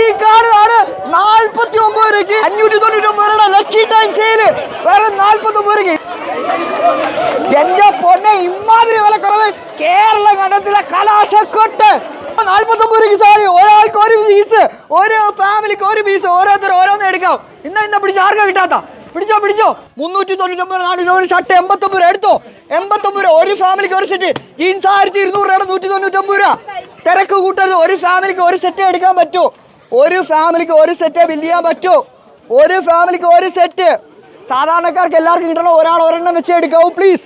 ഈ കാർഡാണ് നാൽപ്പത്തി ഒമ്പത് രൂപയ്ക്ക് അഞ്ഞൂറ്റി തൊണ്ണൂറ്റി ഒമ്പത് രൂപയുടെ ലക്കി ടൈം സെയിൽ വേറെ നാൽപ്പത്തി ഒമ്പത് രൂപയ്ക്ക്. എന്റെ പൊന്നെ ഇമാതിരി വിലക്കുറവ് കേരള കണ്ടത്തിലെ കലാശക്കൊട്ട്. നാൽപ്പത്തൊമ്പത് രൂപയ്ക്ക് സാരി ഒരാൾക്ക് ഒരു പീസ് ഒരു ഫാമിലിക്ക് ഒരു പീസ് ഓരോരുത്തർ ഓരോന്ന് എടുക്കാം. ഇന്ന ഇന്ന പിടിച്ച ആർക്കാ കിട്ടാത്ത? പിടിച്ചോ പിടിച്ചോ. മുന്നൂറ്റി തൊണ്ണൂറ്റൊമ്പത് നാല് രൂപ ഷർട്ട് എൺപത്തൊമ്പത് രൂപ എടുത്തോ. എൺപത്തൊമ്പത് രൂപ ഒരു ഫാമിലിക്ക് ഒരു സെറ്റ് ജീൻസ് ആയിരത്തി ഇരുന്നൂറ് രൂപയുടെ നൂറ്റി തൊണ്ണൂറ്റൊമ്പത് രൂപ. തിരക്ക് കൂട്ടരുത്. ഒരു ഫാമിലിക്ക് ഒരു സെറ്റ് എടുക്കാൻ പറ്റൂ. ഒരു ഫാമിലിക്ക് ഒരു സെറ്റേ ബില്ല് ചെയ്യാൻ പറ്റൂ. ഒരു ഫാമിലിക്ക് ഒരു സെറ്റ് സാധാരണക്കാർക്ക് എല്ലാവർക്കും കിട്ടണം ഒരാൾ ഒരെണ്ണം വെച്ച് എടുക്കാവൂ പ്ലീസ്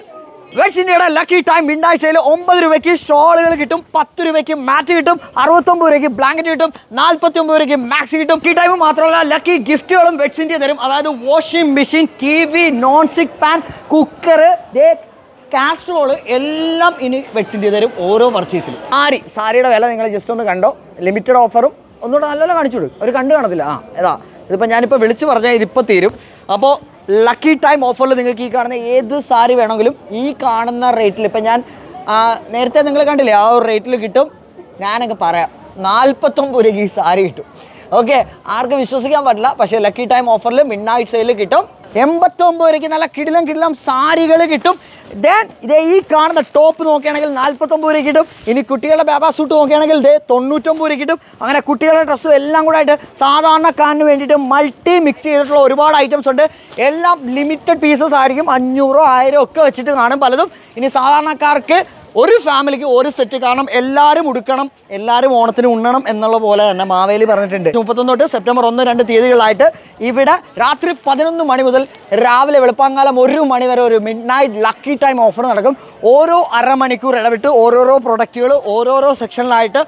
വെസ്റ്റ് ഇന്ത്യയുടെ ലക്കി ടൈം വിണ്ടാഴ്ചയിൽ ഒമ്പത് രൂപയ്ക്ക് ഷോളുകൾ കിട്ടും പത്ത് രൂപയ്ക്ക് മാറ്റ് കിട്ടും അറുപത്തൊമ്പത് രൂപയ്ക്ക് ബ്ലാങ്കറ്റ് കിട്ടും നാൽപ്പത്തി ഒമ്പത് രൂപയ്ക്ക് മാക്സി കിട്ടും. ഈ ടൈം മാത്രമല്ല ലക്കി ഗിഫ്റ്റുകളും വെസ്റ്റ് ഇന്ത്യ തരും. അതായത് washing machine T V non stick pan cooker casserole എല്ലാം ഇനി ഇന്ത്യ തരും ഓരോ പർച്ചേസിലും സാരി സാരിയുടെ വില നിങ്ങൾ ജസ്റ്റ് ഒന്ന് കണ്ടോ? ലിമിറ്റഡ് ഓഫറും ഒന്നുകൂടെ നല്ലോണം കാണിച്ചു കൊടുക്കും. അവർ കണ്ടു കാണത്തില്ല. ആ ഏതാ ഇതിപ്പോൾ ഞാനിപ്പോൾ വിളിച്ച് പറഞ്ഞാൽ ഇതിപ്പോൾ തീരും. അപ്പോൾ ലക്കി ടൈം ഓഫറിൽ നിങ്ങൾക്ക് ഈ കാണുന്ന ഏത് സാരി വേണമെങ്കിലും ഈ കാണുന്ന റേറ്റിൽ ഇപ്പം ഞാൻ നേരത്തെ നിങ്ങൾ കണ്ടില്ലേ ആ ഒരു റേറ്റിൽ കിട്ടും. ഞാനൊക്കെ പറയാം. നാൽപ്പത്തൊമ്പത് രൂപയ്ക്ക് ഈ സാരി കിട്ടും. ഓക്കെ ആർക്കും വിശ്വസിക്കാൻ പറ്റില്ല പക്ഷേ ലക്കി ടൈം ഓഫറിൽ മിഡ് നൈറ്റ് സെയിൽ കിട്ടും. എൺപത്തൊമ്പത് രൂപയ്ക്ക് നല്ല കിടിലം കിടിലം സാരികൾ കിട്ടും. ദെൻ ഇതേ ഈ കാണുന്ന ടോപ്പ് നോക്കുകയാണെങ്കിൽ നാൽപ്പത്തൊമ്പത് രൂപ കിട്ടും. ഇനി കുട്ടികളുടെ ബാബാ സൂട്ട് നോക്കുകയാണെങ്കിൽ ദേ തൊണ്ണൂറ്റൊമ്പത് രൂപ കിട്ടും. അങ്ങനെ കുട്ടികളുടെ ഡ്രസ്സും എല്ലാം കൂടെ ആയിട്ട് സാധാരണക്കാരന് വേണ്ടിയിട്ട് മൾട്ടി മിക്സ് ചെയ്തിട്ടുള്ള ഒരുപാട് ഐറ്റംസ് ഉണ്ട്. എല്ലാം ലിമിറ്റഡ് പീസസ് ആയിരിക്കും. അഞ്ഞൂറോ ആയിരോ ഒക്കെ വെച്ചിട്ട് കാണും പലതും. ഇനി സാധാരണക്കാർക്ക് ഒരു ഫാമിലിക്ക് ഒരു സെറ്റ് കാരണം എല്ലാവരും ഉടുക്കണം എല്ലാവരും ഓണത്തിന് ഉണ്ണണം എന്നുള്ള പോലെ തന്നെ മാവേലി പറഞ്ഞിട്ടുണ്ട്. മുപ്പത്തൊന്ന് തൊട്ട് സെപ്റ്റംബർ ഒന്ന് രണ്ട് തീയതികളായിട്ട് ഇവിടെ രാത്രി പതിനൊന്ന് മണി മുതൽ രാവിലെ വെളുപ്പാങ്കാലം ഒരു മണി വരെ ഒരു midnight lucky time offer നടക്കും. ഓരോ അരമണിക്കൂർ ഇടവിട്ട് ഓരോരോ പ്രൊഡക്റ്റുകൾ ഓരോരോ സെക്ഷനിലായിട്ട്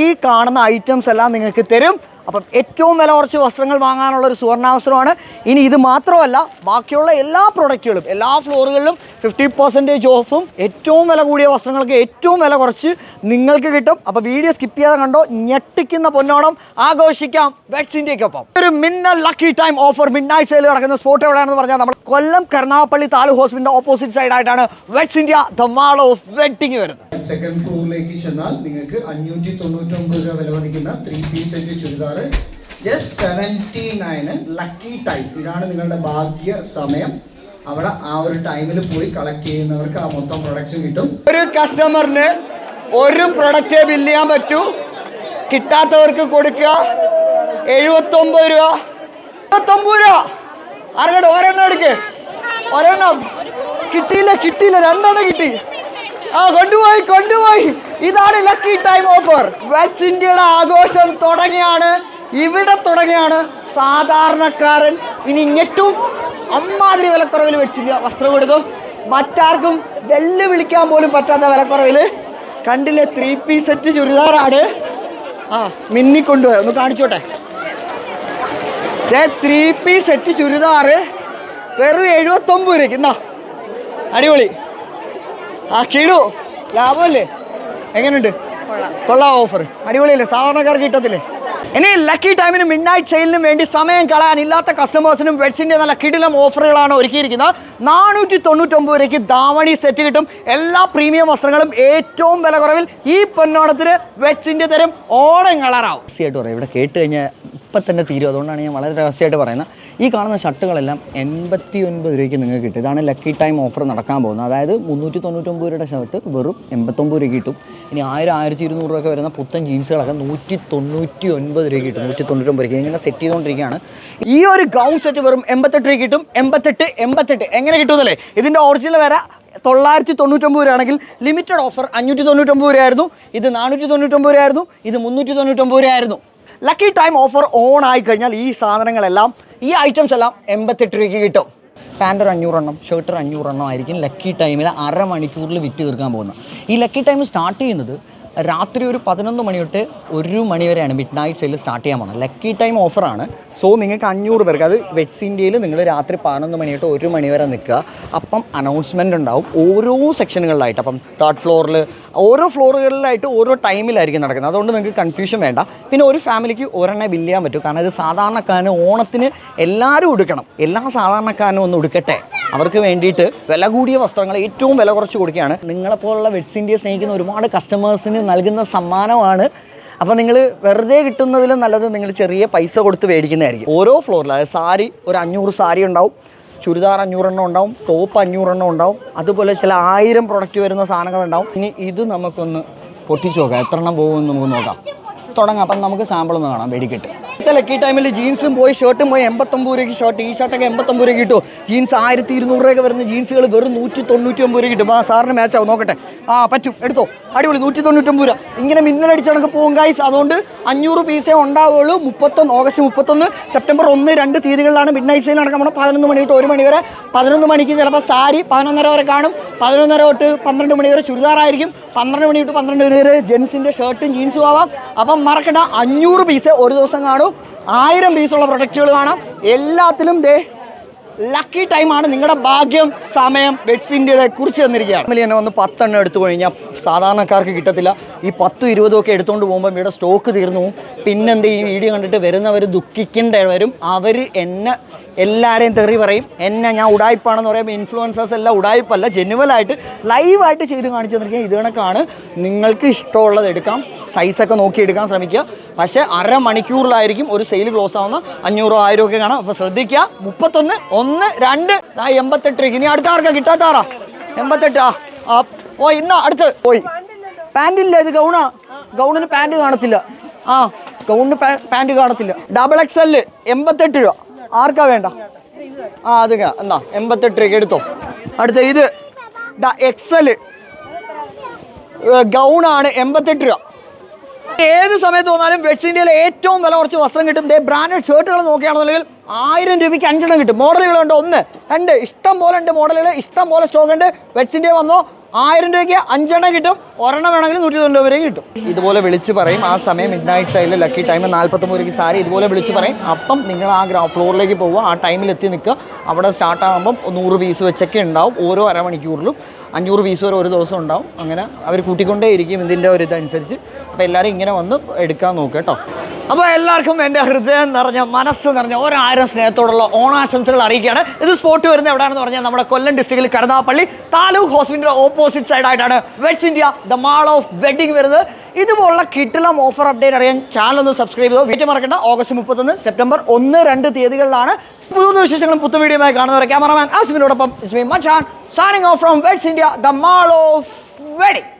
ഈ കാണുന്ന ഐറ്റംസ് എല്ലാം നിങ്ങൾക്ക് തരും. അപ്പം ഏറ്റവും വില കുറച്ച് വസ്ത്രങ്ങൾ വാങ്ങാനുള്ള ഒരു സുവർണാവസരമാണ്. ഇനി ഇത് മാത്രമല്ല ബാക്കിയുള്ള എല്ലാ പ്രൊഡക്റ്റുകളും എല്ലാ ഫ്ലോറുകളിലും ഫിഫ്റ്റി പെർസെന്റേജ് ഓഫും ഏറ്റവും വില കൂടിയ വസ്ത്രങ്ങൾക്ക് ഏറ്റവും വില കുറച്ച് നിങ്ങൾക്ക് കിട്ടും. അപ്പോൾ വീഡിയോ സ്കിപ്പ് ചെയ്യാതെ കണ്ടോ ഞെട്ടിക്കുന്ന പൊന്നോണം ആഘോഷിക്കാം വെറ്റ്സ് ഇന്ത്യക്കൊപ്പം ഒരു മിന്നൽ lucky time offer midnight sale നടക്കുന്ന സ്പോട്ട് എവിടെയാണെന്ന് പറഞ്ഞാൽ നമ്മൾ കൊല്ലം കരുനാഗപ്പള്ളി താലൂക്ക് ഹോസ്പിറ്റലിന്റെ ഓപ്പോസിറ്റ് സൈഡായിട്ടാണ് vets India the mall of wedding വരുന്നത്. സെക്കൻഡ് ഫ്ലോറിലേക്ക് ചെന്നാൽ നിങ്ങൾക്ക് അഞ്ഞൂറ്റി തൊണ്ണൂറ്റൊമ്പത് രൂപ വില മതിക്കുന്ന three piece set churidar just seventy nine lucky time ഇതാണ് നിങ്ങളുടെ ഭാഗ്യ സമയം. അവിടെ ആ ഒരു ടൈമിൽ പോയി കളക്ട് ചെയ്യുന്നവർക്ക് ആ മൊത്തം പ്രൊഡക്ഷൻ കിട്ടും. ഒരു കസ്റ്റമറിന് ഒരു പ്രൊഡക്റ്റ് ബില്ല് ചെയ്യാൻ പറ്റൂ. കിട്ടാത്തവർക്ക് കൊടുക്കുക. എഴുപത്തൊമ്പത് രൂപ. എഴുപത്തൊമ്പത് രൂപ. ആർക്കട്ടെ ഒരെണ്ണം എടുക്ക്. ഒരെണ്ണം. കിട്ടിയില്ല കിട്ടിയില്ല. രണ്ടെണ്ണം കിട്ടി. ആ കൊണ്ടുപോയി കൊണ്ടുപോയി. ഇതാണ് ലക്കി ടൈം ഓഫർ വെസ്റ്റ് ഇന്ത്യയുടെ ആഘോഷം തുടങ്ങിയാണ്. ഇവിടെ തുടങ്ങിയാണ് സാധാരണക്കാരൻ ഇനി ഞെട്ടും. അമ്മാതിരി വിലക്കുറവിൽ വെച്ചില്ല. വസ്ത്രം കൊടുക്കും മറ്റാർക്കും വെല്ലുവിളിക്കാൻ പോലും പറ്റാത്ത വിലക്കുറവിൽ കണ്ടില്ലേ? ത്രീ പീസ് സെറ്റ് ചുരിദാറാണ്. ആ മിന്നി കൊണ്ടുപോയി. ഒന്ന് കാണിച്ചോട്ടെ. ത്രീ പീസ് സെറ്റ് ചുരിദാറ് വെറും എഴുപത്തൊമ്പത് രൂപയ്ക്ക്. എന്നാ അടിപൊളി. ആ കിടു. ലാഭമല്ലേ? എങ്ങനെയുണ്ട് കൊള്ളാം ഓഫർ അടിപൊളിയല്ലേ? സാധാരണക്കാർക്ക് കിട്ടത്തില്ലേ? ഇനി ലക്കി ടൈമിന് മിഡ് നൈറ്റ് സെയിലിനും വേണ്ടി സമയം കളയാനില്ലാത്ത കസ്റ്റമേഴ്സിനും വെഡ്സിന്റെ നല്ല കിടിലം ഓഫറുകളാണ് ഒരുക്കിയിരിക്കുന്നത്. നാനൂറ്റി തൊണ്ണൂറ്റൊമ്പത് രൂപയ്ക്ക് ദാവണി സെറ്റ് കിട്ടും. എല്ലാ പ്രീമിയം വസ്ത്രങ്ങളും ഏറ്റവും വില കുറവിൽ ഈ പൊന്നോണത്തിന് വെഡ്സിന്റെ തരം ഓണം കളറാവും ഇവിടെ കേട്ട് കഴിഞ്ഞാൽ ഇപ്പം തന്നെ തീരും. അതുകൊണ്ടാണ് ഞാൻ വളരെ രഹസ്യമായിട്ട് പറയുന്നത്. ഈ കാണുന്ന ഷർട്ടുകളെല്ലാം എൺപത്തി ഒൻപത് രൂപയ്ക്ക് നിങ്ങൾക്ക് കിട്ടും. ഇതാണ് ലക്കി ടൈം ഓഫർ നടക്കാൻ പോകുന്നത്. അതായത് മുന്നൂറ്റി തൊണ്ണൂറ്റൊമ്പത് രൂപയുടെ ഷർട്ട് വെറും എൺപത്തൊമ്പത് രൂപയ്ക്ക് കിട്ടും. ഇനി ആയിരം ആയിരത്തി ഇരുന്നൂറ് രൂപ വരുന്ന പുത്തൻ ജീൻസുകളൊക്കെ നൂറ്റി തൊണ്ണൂറ്റി ഒൻപത് രൂപയ്ക്ക് കിട്ടും. നൂറ്റി തൊണ്ണൂറ്റൊമ്പത് രൂപയ്ക്ക്. ഇങ്ങനെ സെറ്റ് ചെയ്തുകൊണ്ടിരിക്കുകയാണ്. ഈ ഒരു ഗൗൺ സെറ്റ് വെറും എൺപത്തെട്ട് രൂപ കിട്ടും. എൺപത്തെട്ട് എൺപത്തെട്ട്. എങ്ങനെ കിട്ടുമെന്നല്ലേ? ഇതിന്റെ ഒറിജിനൽ വരെ തൊള്ളായിരത്തി തൊണ്ണൂറ്റൊമ്പത് രൂപയാണെങ്കിൽ ലിമിറ്റഡ് ഓഫർ അഞ്ഞൂറ്റി തൊണ്ണൂറ്റൊമ്പത് രൂപയായിരുന്നു. ഇത് നാനൂറ്റി തൊണ്ണൂറ്റൊമ്പത് രൂപയായിരുന്നു. ഇത് മുന്നൂറ്റി തൊണ്ണൂറ്റൊമ്പത് രൂപയായിരുന്നു. ലക്കി ടൈം ഓഫർ ഓൺ ആയി കഴിഞ്ഞാൽ ഈ സാധനങ്ങളെല്ലാം ഈ ഐറ്റംസ് എല്ലാം എൺപത്തെട്ട് രൂപയ്ക്ക് കിട്ടും. പാന്റ് ഒരു അഞ്ഞൂറെണ്ണം ഷർട്ട് ഒരു അഞ്ഞൂറെണ്ണം ആയിരിക്കും ലക്കി ടൈമിൽ അരമണിക്കൂറിൽ വിറ്റ് തീർക്കാൻ പോകുന്നത്. ഈ ലക്കി ടൈം സ്റ്റാർട്ട് ചെയ്യുന്നത് രാത്രി ഒരു പതിനൊന്ന് മണി തൊട്ട് ഒരു മണി വരെയാണ് മിഡ് നൈറ്റ് സെയിൽ സ്റ്റാർട്ട് ചെയ്യാൻ പോകുന്നത് ലക്കി ടൈം ഓഫറാണ് സോ നിങ്ങൾക്ക് അഞ്ഞൂറ് പേർക്ക് അത് വെറ്റ്സ് ഇന്ത്യയിൽ നിങ്ങൾ രാത്രി പതിനൊന്ന് മണി തൊട്ട് ഒരു മണി വരെ നിൽക്കുക. അപ്പം അനൗൺസ്മെന്റ് ഉണ്ടാവും. ഓരോ സെക്ഷനുകളിലായിട്ട് അപ്പം തേർഡ് ഫ്ലോറിൽ ഓരോ ഫ്ലോറുകളിലായിട്ട് ഓരോ ടൈമിലായിരിക്കും നടക്കുന്നത്. അതുകൊണ്ട് നിങ്ങൾക്ക് കൺഫ്യൂഷൻ വേണ്ട. പിന്നെ ഒരു ഫാമിലിക്ക് ഒരെണ്ണേ ബില്ല് ചെയ്യാൻ പറ്റും. കാരണം ഇത് സാധാരണക്കാരന് ഓണത്തിന് എല്ലാവരും എടുക്കണം എല്ലാ സാധാരണക്കാരനും ഒന്ന് ഉടുക്കട്ടെ. അവർക്ക് വേണ്ടിയിട്ട് വില കൂടിയ വസ്ത്രങ്ങൾ ഏറ്റവും വില കുറച്ച് കൊടുക്കുകയാണ്. നിങ്ങളെപ്പോലുള്ള വെഡ്സ് ഇന്ത്യ സ്നേഹിക്കുന്ന ഒരുപാട് കസ്റ്റമേഴ്സിന് നൽകുന്ന സമ്മാനമാണ്. അപ്പോൾ നിങ്ങൾ വെറുതെ കിട്ടുന്നതിലും നല്ലത് നിങ്ങൾ ചെറിയ പൈസ കൊടുത്ത് മേടിക്കുന്നതായിരിക്കും. ഓരോ ഫ്ലോറിൽ അതായത് സാരി ഒരു അഞ്ഞൂറ് സാരി ഉണ്ടാവും ചുരിദാർ അഞ്ഞൂറെണ്ണം ഉണ്ടാവും ടോപ്പ് അഞ്ഞൂറെണ്ണം ഉണ്ടാവും അതുപോലെ ചില ആയിരം പ്രൊഡക്റ്റ് വരുന്ന സാധനങ്ങൾ ഉണ്ടാവും. ഇനി ഇത് നമുക്കൊന്ന് പൊട്ടിച്ച് നോക്കാം. എത്ര എണ്ണം പോകുമെന്ന് നമുക്ക് നോക്കാം. തുടങ്ങാം. അപ്പം നമുക്ക് സാമ്പിൾ ഒന്ന് കാണാം. വെടിക്കെട്ട്. ഇത്തെ ലക്കി ടൈമിൽ ജീൻസും പോയി ഷർട്ടും പോയി എൺപത്തൊമ്പത് രൂപയ്ക്ക് ഷർട്ട് ഈ ഷർട്ടൊക്കെ എൺപത്തൊമ്പത് രൂപയ്ക്ക് കിട്ടും ജീൻസ് ആയിരത്തി ഇരുന്നൂറ് രൂപയൊക്കെ വരുന്ന ജീൻസുകൾ വെറും നൂറ്റി തൊണ്ണൂറ്റി ഒമ്പത് രൂപ കിട്ടും. ആ സാറിന് മാച്ച് ആവും. നോക്കട്ടെ. ആ പറ്റും. എടുത്തോ. അടിപൊളി. നൂറ്റി തൊണ്ണൂറ്റൊമ്പത് രൂപ. ഇങ്ങനെ മിന്നലടിച്ച് കണക്ക് പോകും ഗൈസ് അതുകൊണ്ട് അഞ്ഞൂറ് പീസേ ഉണ്ടാവുള്ളൂ. മുപ്പത്തൊന്ന് ഓഗസ്റ്റ് മുപ്പത്തൊന്ന് സെപ്റ്റംബർ ഒന്ന് രണ്ട് തീയതികളിലാണ് മിഡ് നൈറ്റ് സെയിൽ നടക്കാൻ പോകണം പതിനൊന്ന് മണി തൊട്ട് ഒരു മണി വരെ. പതിനൊന്ന് മണിക്ക് ചിലപ്പോൾ സാരി പതിനൊന്നര വരെ കാണും. പതിനൊന്നര തൊട്ട് പന്ത്രണ്ട് മണി വരെ ചുരിദാറായിരിക്കും. പന്ത്രണ്ട് മണി തൊട്ട് പന്ത്രണ്ട് മണി വരെ ജെൻസിന്റെ ഷർട്ടും ജീൻസും ആവാം. അപ്പം മറക്കണ്ട അഞ്ഞൂറ് പീസ് ഒരു ദിവസം കാണും. ആയിരം പീസുള്ള പ്രൊഡക്റ്റുകൾ കാണാം. എല്ലാത്തിലും ദേ ലക്കി ടൈമാണ് നിങ്ങളുടെ ഭാഗ്യം സമയം ബെഡ്സിന്റെ കുറിച്ച് തന്നിരിക്കുകയാണ് ഫാമിലി തന്നെ വന്ന് പത്തെണ്ണം എടുത്തു കഴിഞ്ഞാൽ സാധാരണക്കാർക്ക് കിട്ടത്തില്ല. ഈ പത്തും ഇരുപതും ഒക്കെ എടുത്തുകൊണ്ട് പോകുമ്പോൾ ഇവിടെ സ്റ്റോക്ക് തീർന്നു. പിന്നെ പിന്നെന്ത് ഈ വീഡിയോ കണ്ടിട്ട് വരുന്നവർ ദുഃഖിക്കേണ്ട വരും. അവർ എന്നെ എല്ലാവരെയും തെറി പറയും. എന്നെ ഞാൻ ഉടായ്പാണെന്ന് പറയുമ്പോൾ ഇൻഫ്ലുവൻസേഴ്സ് എല്ലാം ഉടായ്പല്ല. ജെനുവലായിട്ട് ലൈവായിട്ട് ചെയ്ത് കാണിച്ചു തന്നിരിക്കുക ഇത് കണക്കാണ്. നിങ്ങൾക്ക് ഇഷ്ടമുള്ളത് എടുക്കാം. സൈസൊക്കെ നോക്കി എടുക്കാൻ ശ്രമിക്കുക. പക്ഷേ അരമണിക്കൂറിലായിരിക്കും ഒരു സെയിൽ ക്ലോസ് ആവുന്ന അഞ്ഞൂറോ ആയിരം ഒക്കെ കാണാം. അപ്പോൾ ശ്രദ്ധിക്കുക. മുപ്പത്തൊന്ന് ഒന്ന് രണ്ട്. ആ എൺപത്തെട്ട്. ഇനി അടുത്ത ആർക്കാ കിട്ടാത്താറാ എൺപത്തെട്ട് ആ ആ. ഓ ഇന്ന അടുത്ത് പോയി. ഇല്ല ഇത് ഗൗണാ. ഗൗണിന് പാന്റ് കാണത്തില്ല. ആ ഗൗണിന് പാന്റ് കാണത്തില്ല. ഡബിൾ എക്സ് എൽ എൺപത്തെട്ട് രൂപ. ആർക്കാ വേണ്ട? ആ അത് എന്നാ എൺപത്തെട്ട് രൂപ എടുത്തോ. അടുത്ത ഇത്. എക്സ് എൽ ഗൗണാണ് എൺപത്തെട്ട് രൂപ. ഏത് സമയത്ത് വന്നാലും വെസ്റ്റ് ഇന്ത്യയിലെ ഏറ്റവും വില കുറച്ച് വസ്ത്രം കിട്ടും. ബ്രാൻഡഡ് ഷർട്ടുകൾ നോക്കുകയാണെന്നുണ്ടെങ്കിൽ ആയിരം രൂപയ്ക്ക് അഞ്ചെണ്ണം കിട്ടും. മോഡലുകളുണ്ട് ഒന്ന് രണ്ട് ഇഷ്ടം പോലെ ഉണ്ട് മോഡലുകൾ ഇഷ്ടം പോലെ സ്റ്റോക്ക് ഉണ്ട്. വെറ്റ്സിന്റെ വന്നോ ആയിരം രൂപയ്ക്ക് അഞ്ചെണ്ണം കിട്ടും. ഒരെണ്ണം വേണമെങ്കിൽ നൂറ്റി തൊണ്ണൂറ് വരെയും കിട്ടും. ഇതുപോലെ വിളിച്ച് പറയും. ആ സമയം മിഡ് നൈറ്റ് സൈഡിൽ ലക്കി ടൈം നാൽപ്പത്തൊമ്പത് രൂപയ്ക്ക് സാരി ഇതുപോലെ വിളിച്ച് പറയും. അപ്പം നിങ്ങൾ ആ ഗ്രാ ഫ്ലോറിലേക്ക് പോവുക. ആ ടൈമിൽ എത്തി നിൽക്കുക. അവിടെ സ്റ്റാർട്ടാകുമ്പം നൂറ് പീസ് വെച്ചൊക്കെ ഉണ്ടാവും. ഓരോ അരമണിക്കൂറിലും അഞ്ഞൂറ് പീസ് വരെ ഒരു ദിവസം ഉണ്ടാവും. അങ്ങനെ അവർ കൂട്ടിക്കൊണ്ടേ ഇരിക്കും ഇതിന്റെ ഒരു ഇതനുസരിച്ച്. അപ്പോൾ എല്ലാവരും ഇങ്ങനെ വന്ന് എടുക്കാൻ നോക്കുക കേട്ടോ. അപ്പോൾ എല്ലാവർക്കും എന്റെ ഹൃദയം നിറഞ്ഞ മനസ്സ് നിറഞ്ഞ ഒരായിരം സ്നേഹത്തോടുള്ള ഓണാശംസകൾ അറിയിക്കുകയാണ്. ഇത് സ്പോട്ട് വരുന്നത് എവിടെയാണെന്ന് പറഞ്ഞാൽ നമ്മുടെ കൊല്ലം ഡിസ്ട്രിക്റ്റിൽ കരുനാപ്പള്ളി താലൂക്ക് ഹോസ്പിറ്റലിന്റെ opposite സൈഡായിട്ടാണ് West India the mall of wedding വരുന്നത്. ഇതുപോലുള്ള കിട്ടിലം ഓഫർ അപ്ഡേറ്റ് അറിയാൻ ചാനൽ ഒന്ന് സബ്സ്ക്രൈബ് ചെയ്തോ. വീട്ടിൽ മറക്കേണ്ട ഓഗസ്റ്റ് മുപ്പത്തൊന്ന് സെപ്റ്റംബർ ഒന്ന് രണ്ട് തീയതികളിലാണ്. പുതിയ വിശേഷങ്ങളും പുത്തു വീഡിയോയുമായി കാണുന്നവരെ cameraman ആസിമിനോടൊപ്പം Machan. Signing off from West India, the Marlow Wedding.